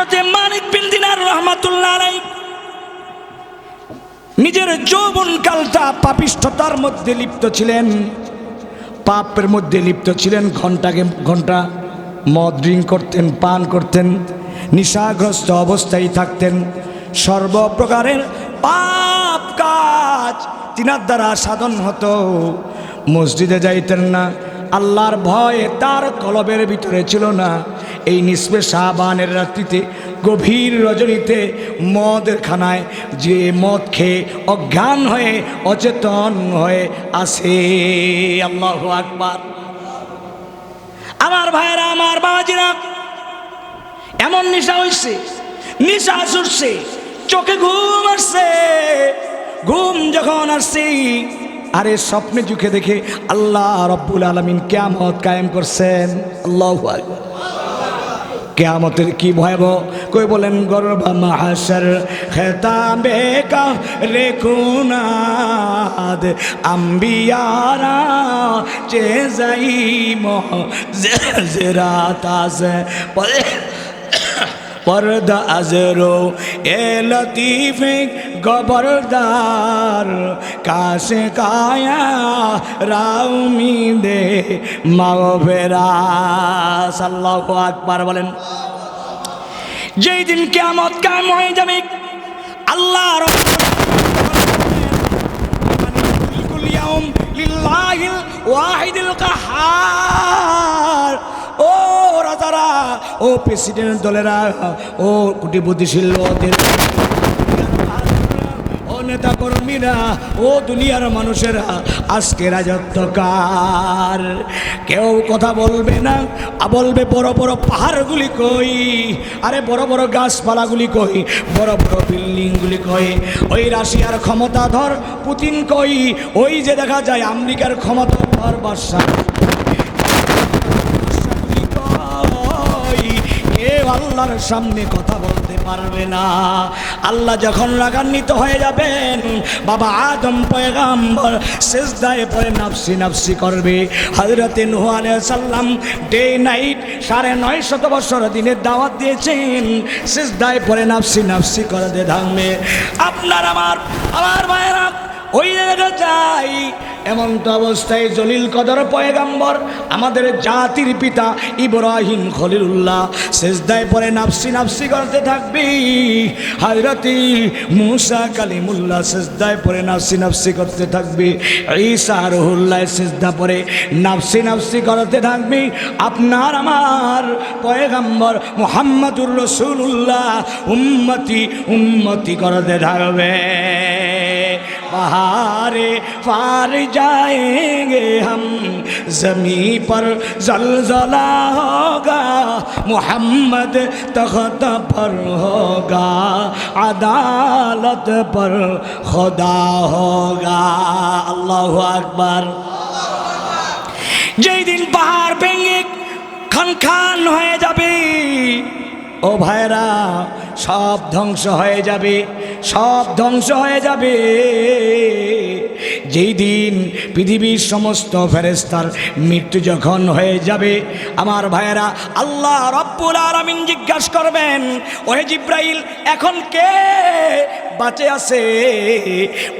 হজরতে মালিক বিন দিনার রহমাতুল্লাহ আলাই নিজের যৌবন কালটা পাপিষ্ঠতার মধ্যে লিপ্ত ছিলেন। পাপের মধ্যে লিপ্ত ছিলেন, ঘন্টাকে ঘণ্টা মদ ড্রিঙ্ক করতেন, পান করতেন, নিশাগ্রস্ত অবস্থায় থাকতেন। সর্বপ্রকারের পাপ কাজ তিনার দ্বারা সাধন হতো। মসজিদে যাইতেন না আল্লাহর ভয়ে তার কলবের ভিতরে ছিল না। এই নিসবে শাহবানের রাত্রিতে গভীর রজনীতে মদের খানায় যে মদ খেয়ে অজ্ঞান হয়ে, অচেতন হয়ে আসে। আল্লাহ আকবার। আমার ভাইয়েরা, আমার বাবাজিরা, এমন নেশা হয়েছে নেশা ছুটছে, চোখে ঘুম আসছে। ঘুম যখন আসছে আরে স্বপ্নে চোখে দেখে আল্লাহ রব্বুল আলমিন কেয়ামত কায়েম করছেন। আল্লাহ কেয়ামতের কি ভয়াবহ? কই বলেন গর্ব মাহাসর খেতাবে কা রেখুনাদ আম্বিয়ারা চে যাই মহ জেরাত আছে পর্দা আজরো এ লতিফে গবরদার, কাশে কায়া রাউমি দে মাগফেরা। সাল্লাল্লাহু আকবার বলেন, যেই দিন কিয়ামত কায়েম হয়ে যাবে, আল্লাহ লিল্লাহিল ওয়াহিদুল কাহার। ও প্রেসিডেন্ট দলেরা, ও কুটিপতিশীল ওদের ও নেতা কর্মীরা ও দুনিয়ার মানুষেরা, আজকে রাজত্বকার। কেউ কথা বলবে না বলবে বড় বড় পাহাড়গুলি কই? আরে বড় বড় গাছপালাগুলি কই? বড় বড় বিল্ডিংগুলি কই? ওই রাশিয়ার ক্ষমতাধর পুতিন কই? ওই যে দেখা যায় আমেরিকার ক্ষমতাধর বাদশাহ। আল্লাহর সামনে কথা বলতে পারবে না। আল্লাহ যখন রাগান্বিত হয়ে যাবেন, বাবা আদম পয়গাম্বর শেষদায় পরে নাফসি নাফসি করবে। হজরতে নুহ সাল্লাম ডে নাইট সাড়ে নয় শত বছর দিনের দাওয়াত দিয়েছেন শেষ শেষদায় পরে নাফসি নাফসি করতে থাকবে আপনার আমার আমার মায়েরা ওই জায়গা যাই এমন তো অবস্থায় জলিল কদর পয়গাম্বর, আমাদের জাতির পিতা ইব্রাহিম খলিলুল্লাহ শেষদায় পরে নাফসি নাফসি করতে থাকবি। হাজরতি মুসা কালিমুল্লাহ শেষদায় পরে নাফসি নাফসি করতে থাকবি। ঈসা রহুল্লাহ শেষদা পরে নাফসি নাফসি করতে থাকবি। আপনার আমার পয়গাম্বর মোহাম্মদুর রসুল্লাহ উম্মতি উম্মতি করতে থাকবে। पहारे पार जाएंगे हम जमी पर जलजला होगा मोहम्मद तख्त पर होगा अदालत पर खुदा होगा अल्लाह अकबर যেই দিন পাহাড় ভেঙে খান খান হয়ে যাবে ও ভাইরা সব ধ্বংস হয়ে যাবে, সব ধ্বংস হয়ে যাবে। যেই দিন পৃথিবীর সমস্ত ফেরেস্তার মৃত্যু যখন হয়ে যাবে, আমার ভাইয়েরা, আল্লাহ রব্বুল আলমিন জিজ্ঞাসা করবেন, ওহে জিব্রাইল, এখন কে বাঁচে আছে?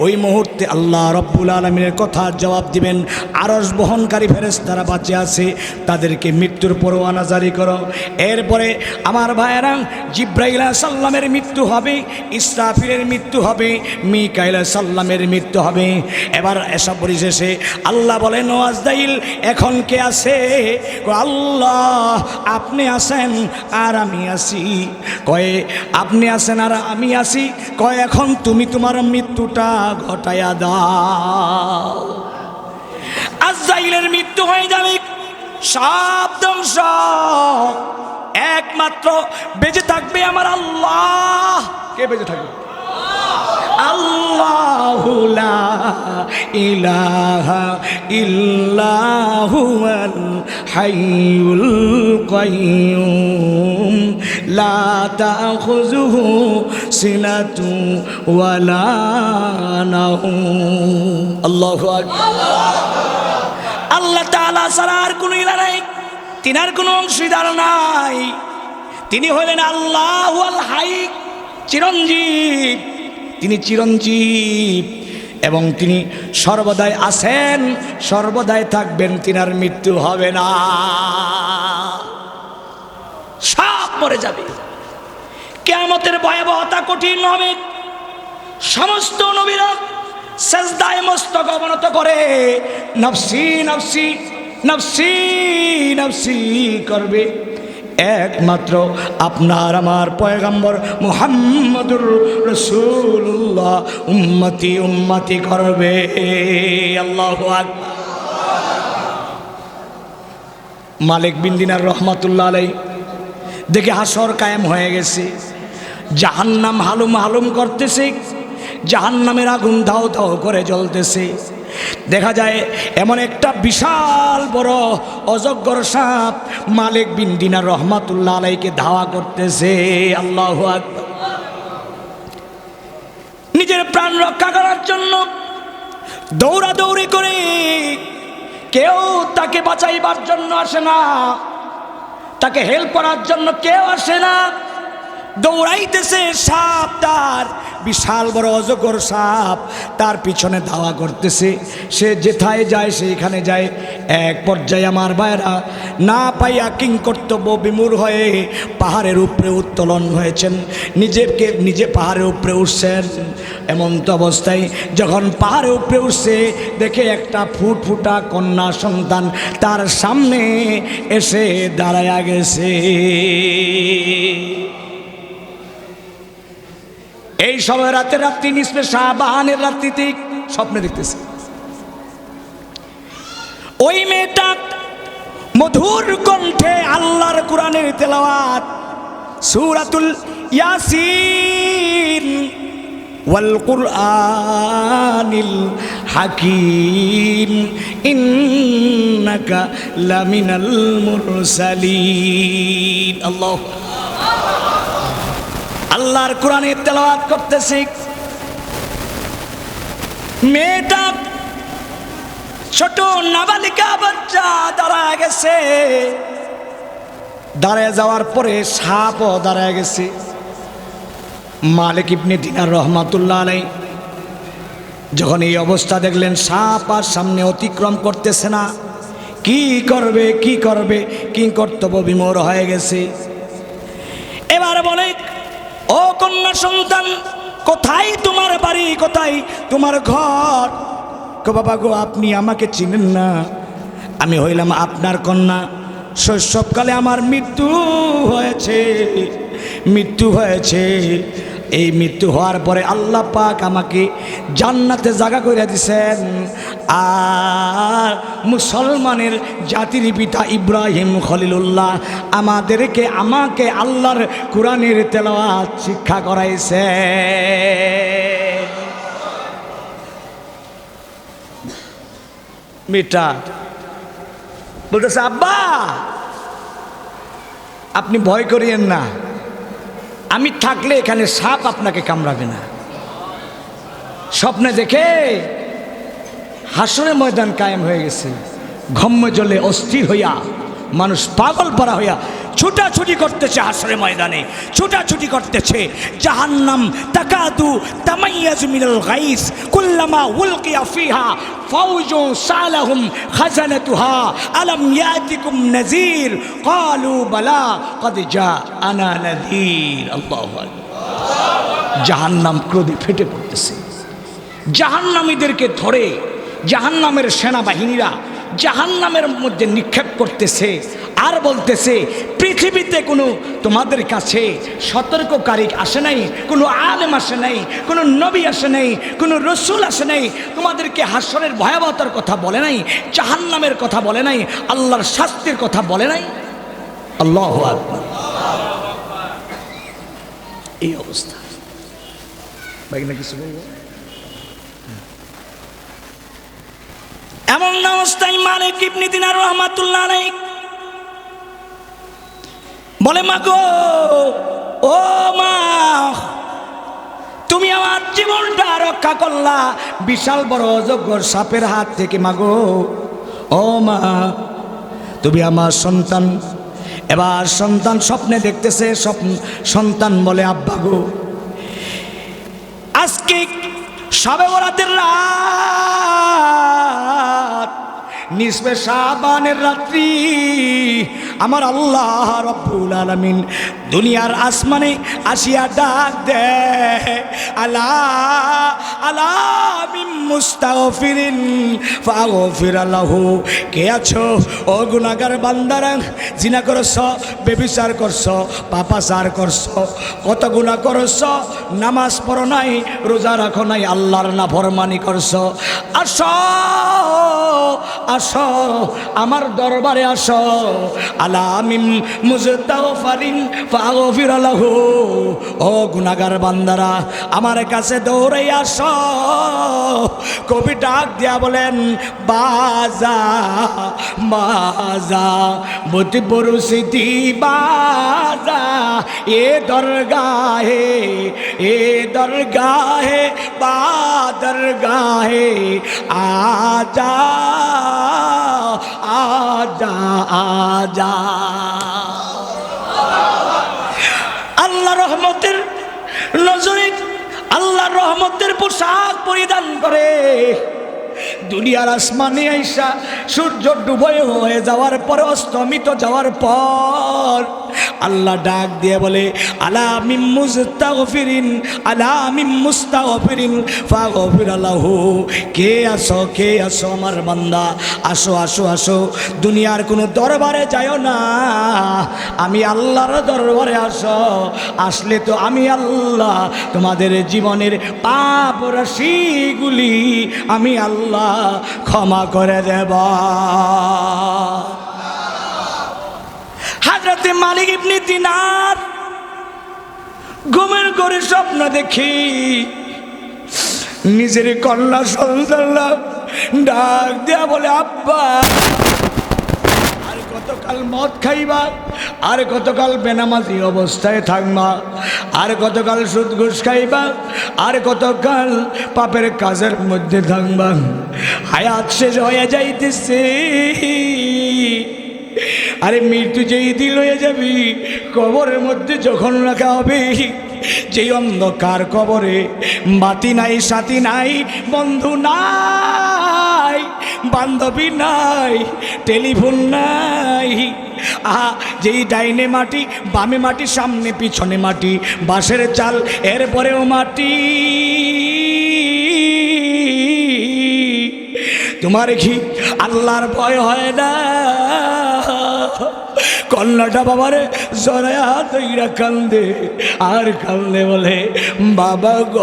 ওই মুহূর্তে আল্লাহ রব্বুল আলমিনের কথা জবাব দিবেন আরস বহনকারী ফেরেস্তারা বাঁচে আছে, তাদেরকে মৃত্যুর পরোয়ানা জারি করো। এরপরে আমার ভাইয়েরা, জিব্রাইল সাল্লামের মৃত্যু হবে, ইসরাফিলের মৃত্যু হবে, মিকাইলা সাল্লামের মৃত্যু হবে। এবার এসব পরিশেষে আল্লাহ বলেন ওয়াজদাইল এখন কে আছে? আল্লাহ, আপনি আছেন আর আমি আছি। কয়ে, আপনি আছেন আর আমি আছি। কয়, এখন তুমি তোমার মৃত্যুটা ঘটায়া দাও। আজাইলের মৃত্যু হয়ে যাবে। সব ধ্বংস। একমাত্র বেঁচে থাকবে আমার আল্লাহ। কে বেঁচে থাকবে? আল্লাহ লা ইলাহা ইল্লাহুল হাইয়ুল কাইয়ুম। লা তাখুযুহু সিনাতু ওয়ালা নাউম আল্লাহু আল্লাহ তাআলা ছাড়া আর কোনো ইলা নাই। তিনার কোনো অংশীদার নাই। তিনি হলেন আল্লাহ আল হাই চিরঞ্জীব। তিনি চিরঞ্জীব এবং তিনি সর্বদাই আছেন, সর্বদাই থাকবেন, তিনার মৃত্যু হবে না। সব মরে যাবে। কেয়ামতের ভয়াবহতা কঠিন হবে। সমস্ত নবীরা সেজদায় মস্তক অবনত করে, নফসি নফসি নফসি নফসি করবে। একমাত্র আপনার আমার পয়গম্বর মুহাম্মদুর রসুল্লাহ উম্মতি উম্মতি করবে। আল্লাহ মালিক বিন দিনার রহমাতুল্লাহ আলাই দেখে হাসর কায়েম হয়ে গেছে। জাহান্নাম হালুম হালুম করতেছে। জাহান্নামের আগুন ধাও ধাও করে জ্বলতেছে। দেখা যায় এমন একটা বিশাল বড় অজগর সাপ, মালিক বিন দিনার রহমাতুল্লাহ আলাইকে ধাওয়া করতেছে। আল্লাহ নিজের প্রাণ রক্ষা করার জন্য দৌড়াদৌড়ি করে কেউ তাকে বাঁচাইবার জন্য আসে না, তাকে হেল্প করার জন্য কেউ আসে না। দৌড়াইতেছে সাপ তার, বিশাল বড় অজগর সাপ তার পিছনে ধাওয়া করতেছে। সে যেথায় যায়, সেইখানে যায়। এক পর্যায়ে আমার ভাইরা না পাইয়া কিং কর্তব্য বিমূর হয়ে পাহাড়ের উপরে উত্তোলন হয়েছেন। নিজেকে, নিজে পাহাড়ের উপরে উঠছেন। এমন তো অবস্থায় যখন পাহাড়ের উপরে উঠছে, দেখে একটা ফুট ফুটা কন্যা সন্তান তার সামনে এসে দাঁড়ায়া গেছে। এই সময় রাতে রাত্রি নিসবে শাহবাহানের রাত্রিতে স্বপ্নে দেখতেছে। ওই মেয়েটা মধুর কণ্ঠে আল্লাহর কোরআনের তেলাওয়াত, সূরাতুল ইয়াসিন, ওয়াল কুরআনিল হাকিম, ইন্নাকা লামিনাল মুরসালিন। আল্লাহ আল্লাহর কোরআনের তেলাওয়াত করতেছি। মেয়েটা ছোট নাবালিকা বাচ্চা দাঁড়ায় গেছে। দাঁড়ায় যাওয়ার পরে সাপও দাঁড়ায় গেছে। মালিক ইবনে দিনার রহমাতুল্লাহ আলাই যখন এই অবস্থা দেখলেন, সাপ আর সামনে অতিক্রম করতেছে না। কি করবে কি করবে, কি কর্তব্য বিমোর হয়ে গেছে। এবার বলে ও কন্যা সন্তান, কোথায় তোমার বাড়ি, কোথায় তোমার ঘর? বাবা গো, আপনি আমাকে চিনেন না। আমি হইলাম আপনার কন্যা। শৈশবকালে আমার মৃত্যু হয়েছে মৃত্যু হয়েছে। এই মৃত্যু হওয়ার পরে আল্লাহ পাক আমাকে জান্নাতে জায়গা করে দিছেন। আর মুসলমানের জাতির পিতা ইব্রাহিম খলিলুল্লাহ আমাদেরকে, আমাকে আল্লাহর কোরআনের তেলাওয়াত শিক্ষা করাইছে। মেয়েটা বলতেছে, আব্বা, আপনি ভয় করিয়েন না। আমি থাকলে এখানে সাপ আপনাকে কামড়াবে না। স্বপ্নে দেখে হাসনের ময়দান কায়েম হয়ে গেছে। ঘম্ম জলে অস্থির হইয়া মানুষ পাগল পরা হইয়া ছুটাছুটি করতেছে হাসরে ময়দানে, ছুটাছুটি করতেছে। জাহান্নাম তাকাদু তামাইয়াজ মিনাল গাইস, কুল্লামা উলকিয়া ফিহা ফাউজু সালাহুম খাজানাতুহা, আলাম ইয়াতিকুম নাযীর, ক্বালু বালা কদ জাআনা নাযীর। আল্লাহু আকবার। জাহান্নাম ক্রোধে ফেটে পড়তেছে। জাহান্নামীদেরকে ধরে জাহান্নামের সেনাবাহিনীরা জাহান্নামের মধ্যে নিক্ষেপ করতেছে আর বলতেছে, পৃথিবীতে কোনো তোমাদের কাছে সতর্ককারী আসে নাই, কোনো আলেম আসে নাই, কোনো নবী আসে নাই, কোনো রসুল আসে নাই, তোমাদেরকে হাসরের ভয়াবহতার কথা বলে নাই, জাহান্নামের কথা বলে নাই, আল্লাহর শাস্তির কথা বলে নাই? আল্লাহ এই অবস্থা। কিছু বলব? এমন অবস্থায় মালিক ইবনে দিনার রহমাতুল্লাহ আলাই বলে, মা গো, ও মা, তুমি আমার জীবনটা রক্ষা করলা। বিশাল বড় অজগর সাপের হাত থেকে মাগো ও মা, তুমি আমার সন্তান। এবার সন্তান স্বপ্নে দেখতেছে, স্বপ্ন, সন্তান বলে, আব্বা গো, আজকে সবে বরাতের রাত নিসবে শাবানের রাত্রি। আমার আল্লাহ রব্বুল আলমিন দুনিয়ার আসমানে আসিয়া ডাক দে আলা আলা মুস্তাগফিরিন ফাগফির লাহু কে কত নামাজ পড়ো নাই, রোজা রাখো নাই, আল্লাহর না ফরমানি করছ। আসো আসো, আমার দরবারে আসো। আলামিম ও গুনাহগার বান্দারা, আমার কাছে দৌড়ে আসো। কবি ডাক দিয়া বলেন, বাজা বাজা বতি পরিস্থিতি বাজা, এ দরগাহে এ দরগাহে, বা দরগাহে, আজা আজা আজা। আল্লাহ রহমতের নজরে আল্লাহ রহমতের পোশাক পরিধান করে। দুনিয়ার আসমানে আইসা সূর্য ডুবয়ে হয়ে যাওয়ার পর অস্তমিত যাওয়ার পর আল্লাহ ডাক দিয়ে বলে, আলা মিম আলা মিম মুস্তাগফিরিন কে আসো কে আসো আমার বান্দা? আসো আসো আসো, দুনিয়ার কোনো দরবারে যাও না। আমি আল্লাহর দরবারে আসো। আসলে তো আমি আল্লাহ, তোমাদের জীবনের পাপ রাশিগুলি আমি আল্লাহ ক্ষমা করে দেব। হাজরতে মালিক ইবনি দিনার। ঘুমের করে স্বপ্ন দেখি, নিজের কন্যা সন্তানরা ডাক দেয়া বলে, আব্বা, আর কতকাল মদ খাইবা, আর কতকাল বেনামাজি অবস্থায় থাকবা, আর কতকাল সুদ ঘুষ খাইবা, আর কতকাল পাপের কাজের মধ্যে থাকবা। হায়াত শেষ হয়ে যাইতেছে। আরে মৃত্যু যেই দিল হয়ে যাবি, কবরের মধ্যে যখন রাখা হবে, যেই অন্ধকার কবরে বাতি নাই, সাথী নাই, বন্ধু নাই, বান্ধবী নাই, টেলিফোন নাই আহা যেই ডাইনে মাটি, বামে মাটি, সামনে পিছনে মাটি, বাঁশের চাল, এরপরেও মাটি। তোমার কি আল্লাহর ভয় হয় না? কন্যাটা বাবারে জরায়া তৈরা কান্দে আর কান্দে বলে বাবা গ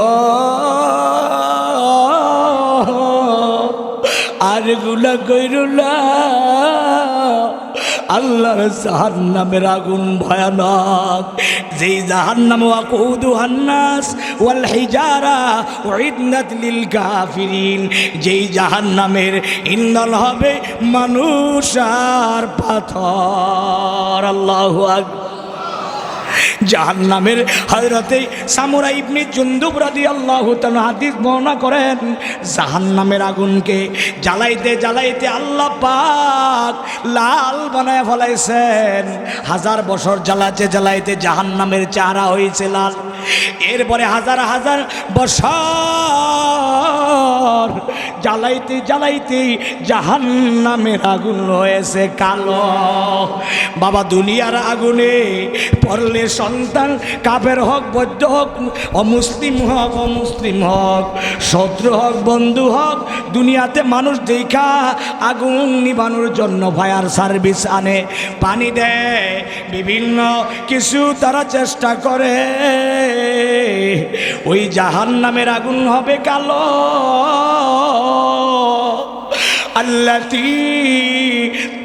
আরগুলা কইরুলা আল্লাহর জাহান নামের আগুন ভয়ানক। যেই জাহান নাম ওয়াকুদু হান্নাস ওয়াল হিজারা উইদনাত লিল কাফিরিন। যেই জাহান নামের ইন্ধন হবে মানুষ আর পাথর। আল্লাহু আকবার। জাহান নামের হজরতে সামুরা ইবনি জুন্দুব রাদি আল্লাহ হাদিস বর্ণনা করেন জাহান নামের আগুনকে জ্বালাইতে জ্বালাইতে আল্লাহ পাক লাল বানায় ফলাইছেন। হাজার বছর জ্বালাতে জ্বালাইতে জাহান নামের চেহারা হয়েছে লাল। এরপরে হাজার হাজার বছর জ্বালাইতে জ্বালাইতে জাহান নামের আগুন হয়েছে কালো। বাবা, দুনিয়ার আগুনে পড়লে সন্তান কাপের হক বৈদ্য হোক, অমুসলিম হক অমুসলিম হক, শত্রু হক, বন্ধু হক, দুনিয়াতে মানুষ দেখা আগুন নিবানোর জন্য ফায়ার সার্ভিস আনে, পানি দেয়, বিভিন্ন কিছু তারা চেষ্টা করে। ওই জাহান নামের আগুন হবে কালো। আল্লাতি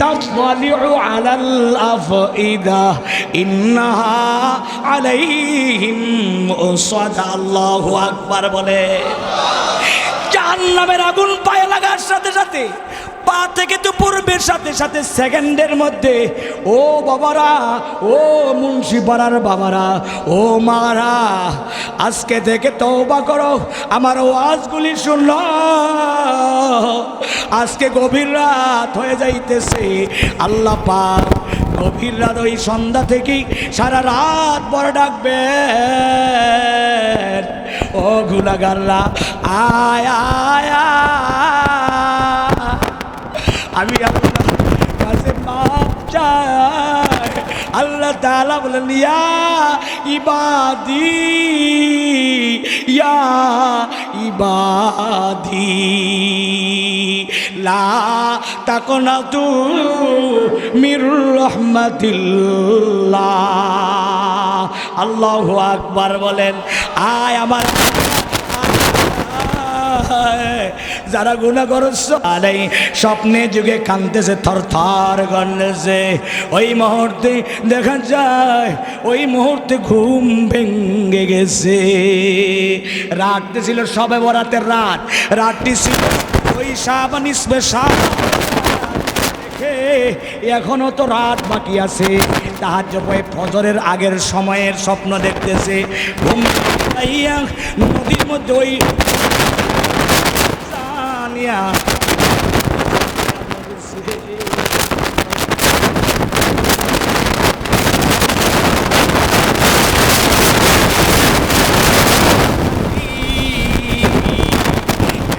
তাসলিউ আলাল আফইদা, ইন্নাহা আলাইহিম মুসাদ আল্লাহু আকবার বলে। জাহান্নামের আগুন পায়ে লাগার সাথে সাথে পা থেকে তো পূর্বের সাথে সাথে সেকেন্ডের মধ্যে, ও বাবারা, ও মুন্সি পাড়ার বাবারা, ও মারা, আজকে থেকে তওবা করো, আমার ওয়াজগুলি শুনল আজকে গভীর রাত হয়ে যাইতেছে, আল্লাহ পাক গভীর রাত, ওই সন্ধ্যা থেকেই সারা রাত বড় ডাকবে ও গুলাগাররা আয় আয়। আমি আপনার কাছে মাপ চাই আল্লাহ তাআলা বলেন, ইয়া ইবাদি ইয়া ইবাদি, লা তাকনাতু মির রহমাতিল্লাহ। আল্লাহু আকবার বলেন, আয় আমার যারা গুণা করছ, আলাই স্বপ্নে যুগে কানতেছে থর থর গন্ডেছে ওই মুহূর্তে দেখা যায়, ওই মুহূর্তে ঘুম ভেঙে গেছে। রাতটি ছিল সবে বরাতের রাত। রাতটি ছিল ওই সাবান দেখে এখনও তো রাত বাকি আছে। তাহার জপায় ফজরের আগের সময়ের স্বপ্ন দেখতেছে। ঘুম নদীর মধ্যে ওই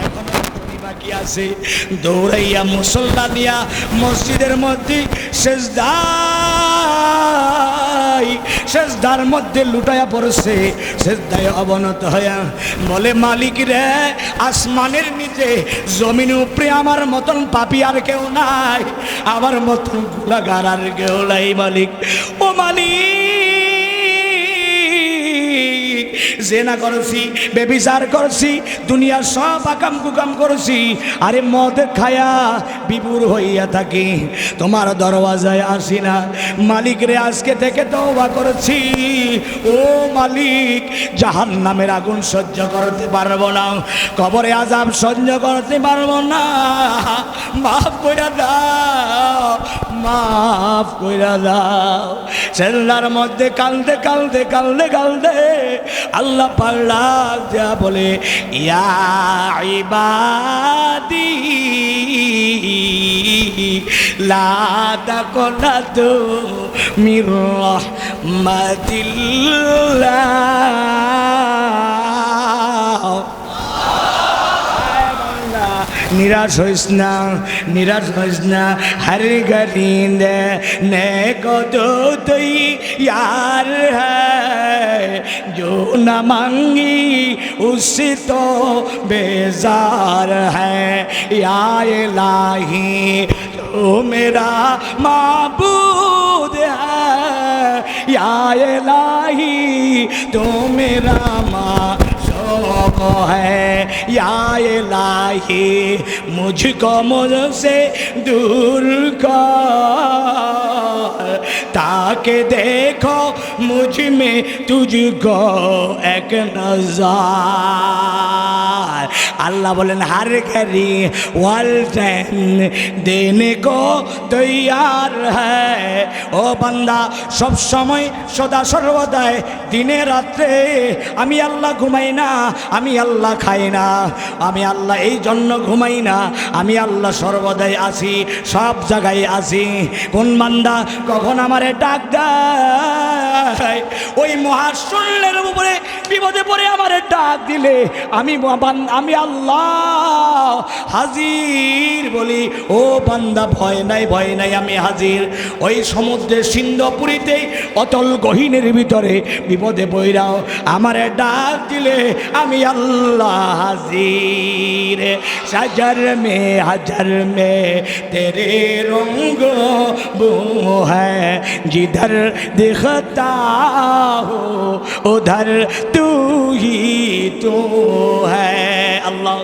এখনও আছে। দৌড়াইয়া মুসল্লা দিয়া মসজিদের মধ্যে শেষদাই শেষদার মধ্যে লুটায়া পড়ছে। সেজদায় অবনত হয়া বলে, মালিক রে, আসমানের নিচে জমিন উপরে আমার মতন পাপি আর কেউ নাই। আমার মতন গুলাগার আর কেউ নাই মালিক। ও মালিক! জেনা করছি, বেবিচার করছি, দুনিয়ার সব আকাম কুকাম করছি। আরে মদ খায়া বিপুর হইয়া থাকি, তোমার দরওয়াজায় আসি না। মালিক রে, আজকে থেকে তওবা করছি। ও মালিক জাহান নামের আগুন সহ্য করতে পারব না। কবরে আজাব সহ্য করতে পারব না। মাফ কইরা দাও, মাফ কইরা দাও। সেল্লার মধ্যে কালদে কালদে কালদে কালদে। আল্লাহ পাল্লা যা বলে ইয়া ইবাদি লা তাকনাতু মির রাহমাতিল্লাহ। নিরাশ হইস না নিরাশ হইস না হরে গরিন্দ নে কত তুই यार है जो न मांगी उससे तो बेजार है या इलाही तो मेरा माबूद है या इलाही तो मेरा माँ शौक है या इलाही मुझको मुझसे दूर कर, ताके देखो मुझ में तुझको एक नजार। अल्लाह बोलन, हर करी वाल দেনে को তৈয়ার হ্যায় ও বান্দা সব সময় সদা সর্বদায় দিনে রাত্রে আমি আল্লাহ ঘুমাই না, আমি আল্লাহ খাই না, আমি আল্লাহ এই জন্য ঘুমাই না। আমি আল্লাহ সর্বদাই আছি, সব জায়গায় আছি। কোন বান্দা কখন আমারে ডাক দেয়? ওই মহাশূন্যের উপরে, বিপদে পড়ে আমারে ডাক দিলে আমি আমি আল্লাহ হাজির বলি, ও বান্দা, ভয় নাই ভয় নাই, আমি হাজির। ওই সমুদ্রের সিন্ধপুরীতে অতল গহীনের ভিতরে বিপদে বইরাও আমারে ডাক দিলে আমি আল্লাহ হাজির। সাজার মে হাজার মে তেরে রঙ্গ वो है जिधर दिखता हो उधर तू ही तू है अल्लाह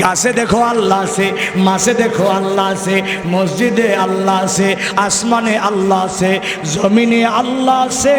গাছে দেখো আল্লাহ আছে মাছে দেখো আল্লাহ আছে মসজিদে আল্লাহ আছে আসমানে আল্লাহ আছে জমিনে আল্লাহ আছে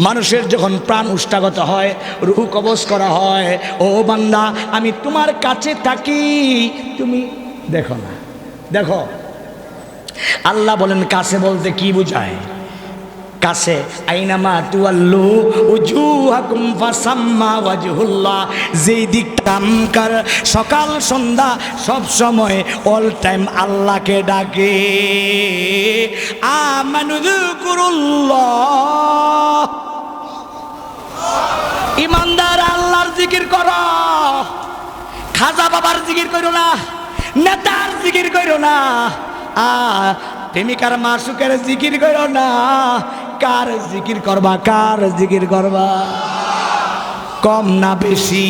মানুষের যখন প্রাণ উষ্ঠাগত হয়, রুহু কবজ করা হয়, ও বান্দা, আমি তোমার কাছে থাকি, তুমি দেখো না। দেখো, আল্লাহ বলেন, কাছে বলতে কি বুঝায়? কাছে, আইনামা তুয়াল্লু উজুহাকুম ফাসাম্মা ওয়াজহুল্লাহ। যেই দিক কামকার সকাল, সন্ধ্যা, সব সময় অল টাইম আল্লাহকে ডাকে। আমানু যুকুরুল্লাহ। ইমানদার আল্লাহর জিকির কর। খাজা বাবার জিকির করো না, নেতার জিকির করো না। আ, প্রেমিকার মাসুকের জিকির করো না। কার জিকির করবা, কার জিকির করবা? কম না বেশি।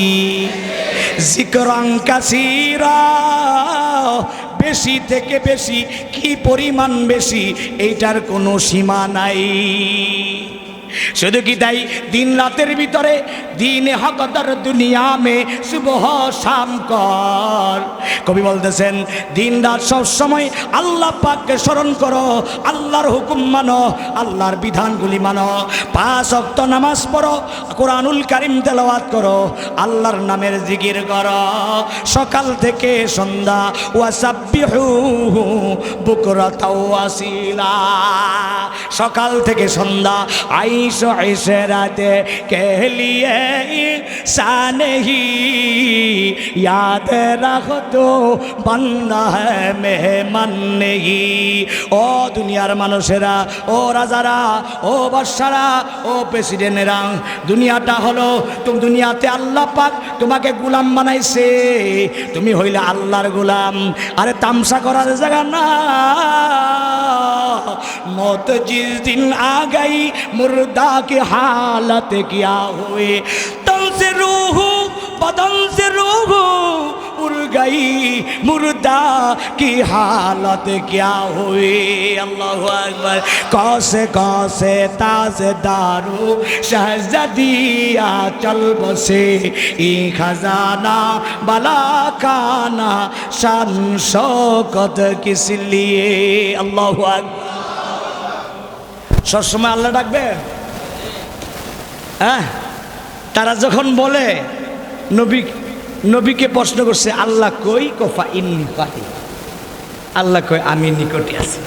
জিকরং কাসিরা বেশি থেকে বেশি, কি পরিমাণ বেশি, এইটার কোনো সীমা নাই। শুধু কি তাই? দিন রাতের ভিতরে দিন হকদর দুনিয়া মে সুবহ শাম কর। কবি বলতেছেন, দিন রাত সব সময় আল্লাহ পাককে স্মরণ করো, আল্লাহর হুকুম মানো, আল্লাহর বিধানগুলি মানো। পাঁচ অক্ত নামাজ পড়ো, কোরআনুল কারিম তেলাওয়াত করো, আল্লাহর নামের জিকির করো। সকাল থেকে সন্ধ্যা ওয়াসাব্বিহু বুকরাতাও ওয়াসিলা। সকাল থেকে সন্ধ্যা আইস ऐसे राते के लिए इंसान ही याद रख तो बंदा है मेहमान नहीं ও দুনিয়ার মানুষেরা ও রাজারা ও বাদশারা ও প্রেসিডেন্টেরা দুনিয়াটা হলো তুমি দুনিয়াতে আল্লাহ পাক তোমাকে গুলাম বানাইছে তুমি হইলে আল্লাহর গুলাম আরে তামসা করার জায়গা না मौत जिस दिन आ गई, मुर्दा की हालत क्या हुए? तन से रूह, बदन से रूह गई मुर्दा की हालत क्या हुई अल्लाह अकबर कौसे कौसे ताज दारू शहजदिया चल बसे ई खजाना बला काना शान शौकत किस लिए अल्लाह अकबर সবসময় আল্লাহ ডাকবে হ্যাঁ তারা যখন বলে নবী নবীকে প্রশ্ন করছে, আল্লাহ কই? কফা ইন্নি পাহি আল্লাহ কই আমি নিকটে আছি।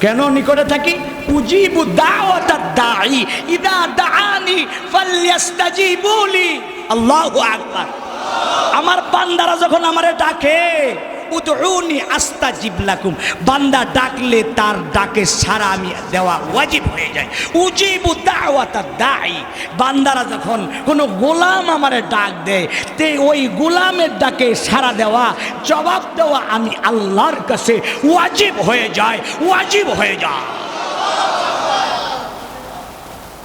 কেন নিকটে থাকি? উজিবু দাওয়াতা দাঈ। ইদা দাআনি ফালইস্তাজিবুলি আল্লাহু আকবার। আমার বান্দারা যখন আমারে ডাকে উদউনি আস্তাজিব লাকুম বান্দা ডাকলে তার ডাকে সারা আমি দেওয়া ওয়াজিব হয়ে যায়। উজিবু দাওয়াতা দাঈ। বান্দারা যখন কোনো গোলাম আমারে ডাক দেয়, তে ওই গোলামের ডাকে সারা দেওয়া, জবাব দেওয়া আমি আল্লাহর কাছে ওয়াজিব হয়ে যায়, ওয়াজিব হয়ে যায়।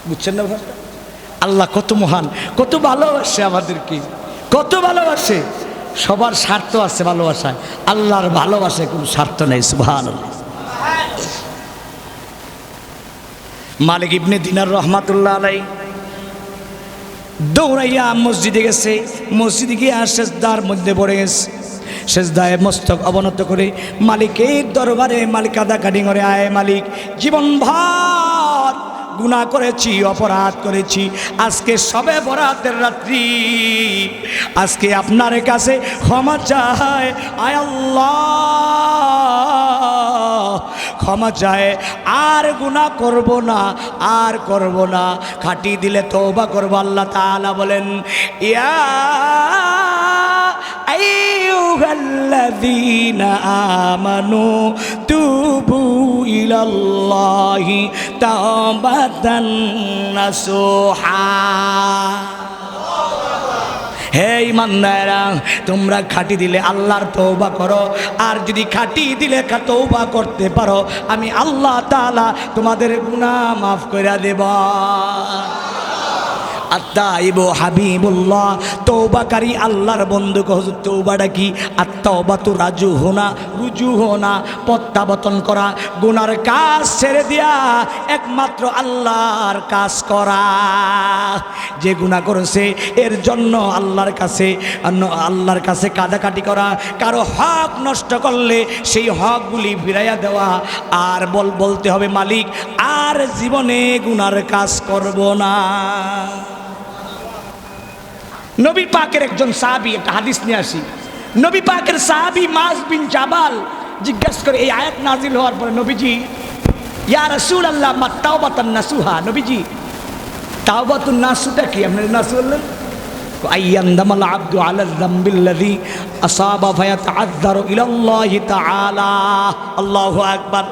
বুঝছেন না আল্লাহ কত মহান, কত ভালোবাসে আমাদেরকে, কত ভালোবাসে। সবার স্বার্থ আছে ভালোবাসায়। আল্লাহর ভালোবাসায় কোনো স্বার্থ নেই সুহান মালিক ইবনে দিনার রহমাতুল্লাহ আলাই দৌড়াইয়া মসজিদে গেছে। মসজিদে গিয়ে আর শেষদার মধ্যে পড়ে গেছে। শেষদায় মস্তক অবনত করে মালিকের দরবারে মালিক আদা কাটিং করে, আয় মালিক, জীবন ভার গুণা করেছি, অপরাধ করেছি। আজকে সবে বরাতের রাত্রি। আজকে আপনার কাছে ক্ষমা চায়। আয় ক্ষমা চায়। আর গুণা করব না, আর করব না। খাটি দিলে তৌবা করব, আল্লাহ তাআলা বলেন, ইয়া أيها الذين آمنوا توبوا إلى الله توبة نصوحا হে ইমানদারা তোমরা খাটি দিলে আল্লাহর তৌবা করো আর যদি খাটি দিলে খা- তৌবা করতে পারো আমি আল্লাহ তাআলা তোমাদের গুনাহ মাফ করে দেব আত্মাইব হাবিবুল্লাহ। তৌবাকারী আল্লাহর বন্ধু হুজুর তৌবাটা কি আত্মাবাতু রাজু হোনা রুজু হোনা প্রত্যাবর্তন করা। গুনার কাজ ছেড়ে দিয়া একমাত্র আল্লাহর কাজ করা। যে গুণা করেছে, এর জন্য আল্লাহর কাছে আল্লাহর কাছে কাদাকাটি করা। কারও হক নষ্ট করলে সেই হকগুলি ফিরাইয়া দেওয়া। আর বল, বলতে হবে মালিক, আর জীবনে গুনার কাজ করব না। নবী পাকের একজন সাহাবি, একটা হাদিস নিয়ে আসি। নবী পাকের সাহাবি মাস বিন জাবাল জিজ্ঞাসা করে, এই আয়াত নাজিল হওয়ার পরে নবীজি, ইয়া রসুল আল্লাহ মা তাওবাতান নাসুহা? নবীজি, তাওবাতুন নাসুটা কি? আপনি নাসু বললেন। আইয়ান্দাম আল আব্দু আলাল জামবিল্লাযী আসাবা ফায়াতাআযযারু ইলাল্লাহি তাআলা। আল্লাহু আকবার।